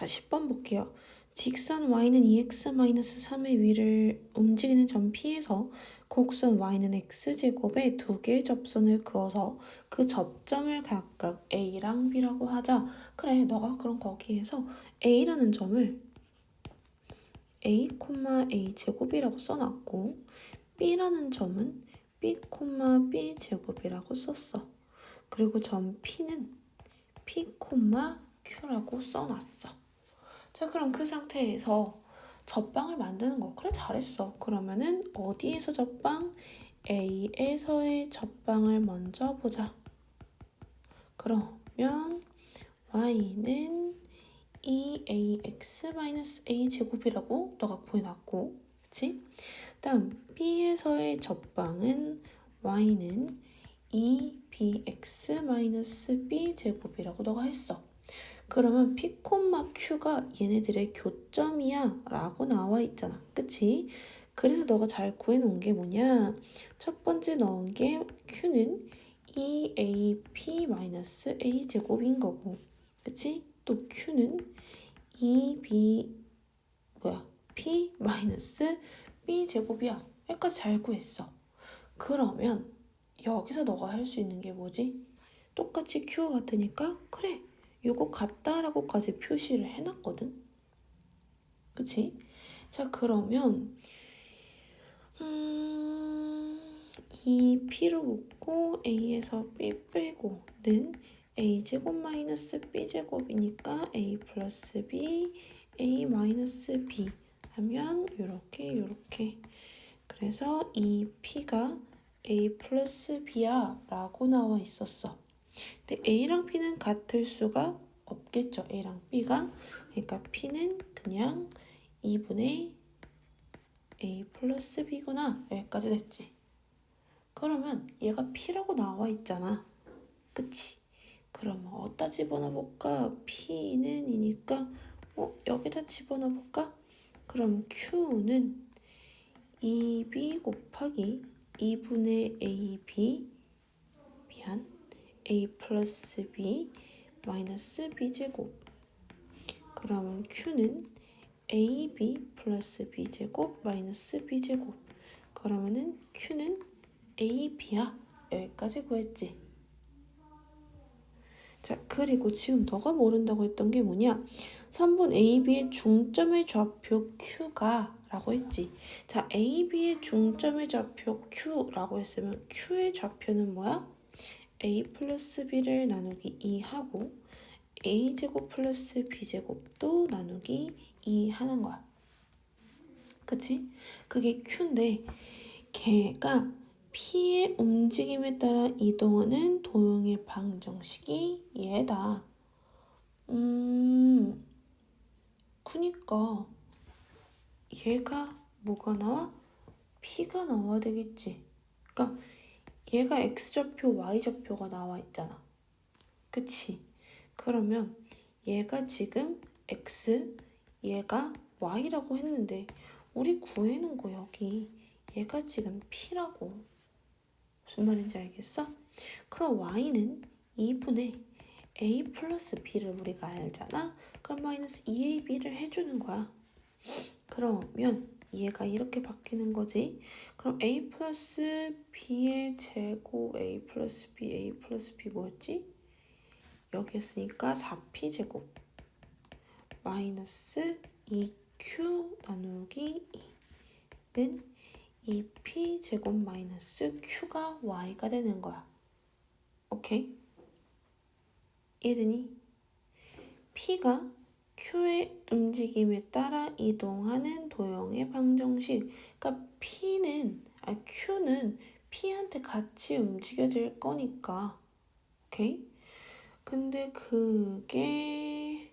자, 10번 볼게요. 직선 y는 2x-3의 위를 움직이는 점 P에서 곡선 y는 x제곱에 두 개의 접선을 그어서 그 접점을 각각 a랑 b라고 하자. 그래, 너가 그럼 거기에서 a라는 점을 a, a 제곱이라고 써놨고 b라는 점은 b, b 제곱이라고 썼어. 그리고 점 P는 P, Q라고 써놨어. 자, 그럼 그 상태에서 접방을 만드는 거. 그래, 잘했어. 그러면은 어디에서 접방? A에서의 접방을 먼저 보자. 그러면 Y는 2AX-A 제곱이라고 너가 구해놨고, 그치? 다음 B에서의 접방은 Y는 2bx-b 제곱이라고 너가 했어. 그러면 p, q가 얘네들의 교점이야 라고 나와 있잖아. 그치? 그래서 너가 잘 구해놓은 게 뭐냐? 첫 번째 넣은 게 q는 2ab-a 제곱인 거고 그치? 또 q는 2b 뭐야? p-b 제곱이야. 여기까지 잘 구했어. 그러면 여기서 너가 할 수 있는 게 뭐지? 똑같이 q 같으니까 그래 요거 같다라고까지 표시를 해놨거든. 그치? 자 그러면 음, 이 p로 묶고 a에서 b 빼고 는 a제곱 마이너스 b제곱이니까 a 플러스 b a 마이너스 b 하면 요렇게 요렇게 그래서 이 p가 a 플러스 b야 라고 나와 있었어. 근데 a랑 b는 같을 수가 없겠죠. a랑 b가. 그러니까 p는 그냥 2분의 a 플러스 b구나. 여기까지 됐지. 그러면 얘가 p라고 나와 있잖아. 그치? 그러면 어디다 집어넣어볼까? p는 이니까 어, 여기다 집어넣어볼까? 그럼 q는 2b 곱하기 2분의 ab 미안 a 플러스 b 마이너스 b제곱. 그러면 q는 ab 플러스 b제곱 마이너스 b제곱. 그러면은 q는 ab야. 여기까지 구했지? 자 그리고 지금 너가 모른다고 했던 게 뭐냐? 3분 ab의 중점의 좌표 q가 라고 했지. 자, AB의 중점의 좌표 Q라고 했으면 Q의 좌표는 뭐야? A 플러스 B를 나누기 2하고 A제곱 플러스 B제곱도 나누기 2 하는 거야. 그치? 그게 Q인데 걔가 P의 움직임에 따라 이동하는 도형의 방정식이 얘다. 음, 그니까 얘가 뭐가 나와? P가 나와야 되겠지. 그러니까 얘가 X좌표, Y좌표가 나와 있잖아. 그치? 그러면 얘가 지금 X, 얘가 Y라고 했는데 우리 구해놓은 거 여기 얘가 지금 P라고. 무슨 말인지 알겠어? 그럼 Y는 2분의 A 플러스 B를 우리가 알잖아? 그럼 마이너스 2AB를 해주는 거야. 그러면 얘가 이렇게 바뀌는 거지. 그럼 a 플러스 b의 제곱 a 플러스 b a 플러스 b 뭐였지? 여기였으니까 4p 제곱 마이너스 2q 나누기 2는 2p 제곱 마이너스 q가 y가 되는 거야. 오케이? 이해되니? p가 Q의 움직임에 따라 이동하는 도형의 방정식. 그러니까 P는 아 Q는 P한테 같이 움직여질 거니까. 오케이? 근데 그게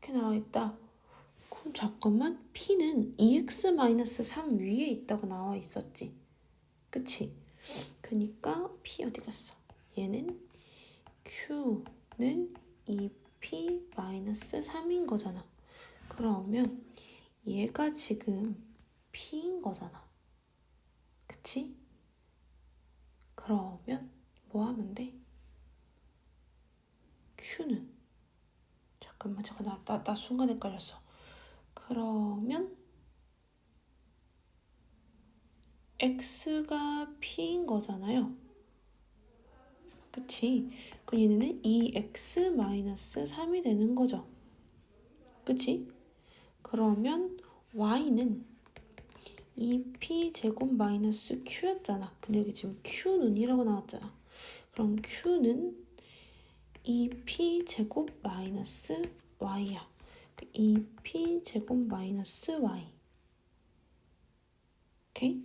이렇게 나와 있다. 그럼 잠깐만 P는 2x-3 위에 있다고 나와 있었지. 그치? 그니까 P 어디 갔어? 얘는 Q는 2 p-3인 거잖아. 그러면 얘가 지금 p인 거잖아. 그치? 그러면 뭐 하면 돼? q는 잠깐만 잠깐 나, 나, 나 순간 헷갈렸어. 그러면 x가 p인 거잖아요. 그치? 그럼 얘네는 2x-3이 되는 거죠. 그치? 그러면 y는 2p 제곱 마이너스 q였잖아. 근데 여기 지금 q는이라고 나왔잖아. 그럼 q는 2p 제곱 마이너스 y야. 2p 제곱 마이너스 y. 오케이?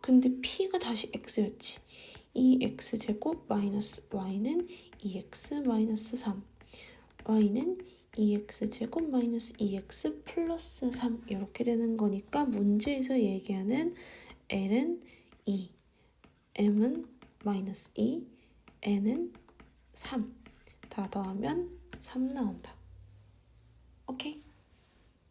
근데 p가 다시 x였지. 2x 제곱 마이너스 y는 2x 마이너스 3. y는 2x 제곱 마이너스 2x 플러스 3 이렇게 되는 거니까 문제에서 얘기하는 l은 2, m은 마이너스 2, n은 3. 다 더하면 3 나온다.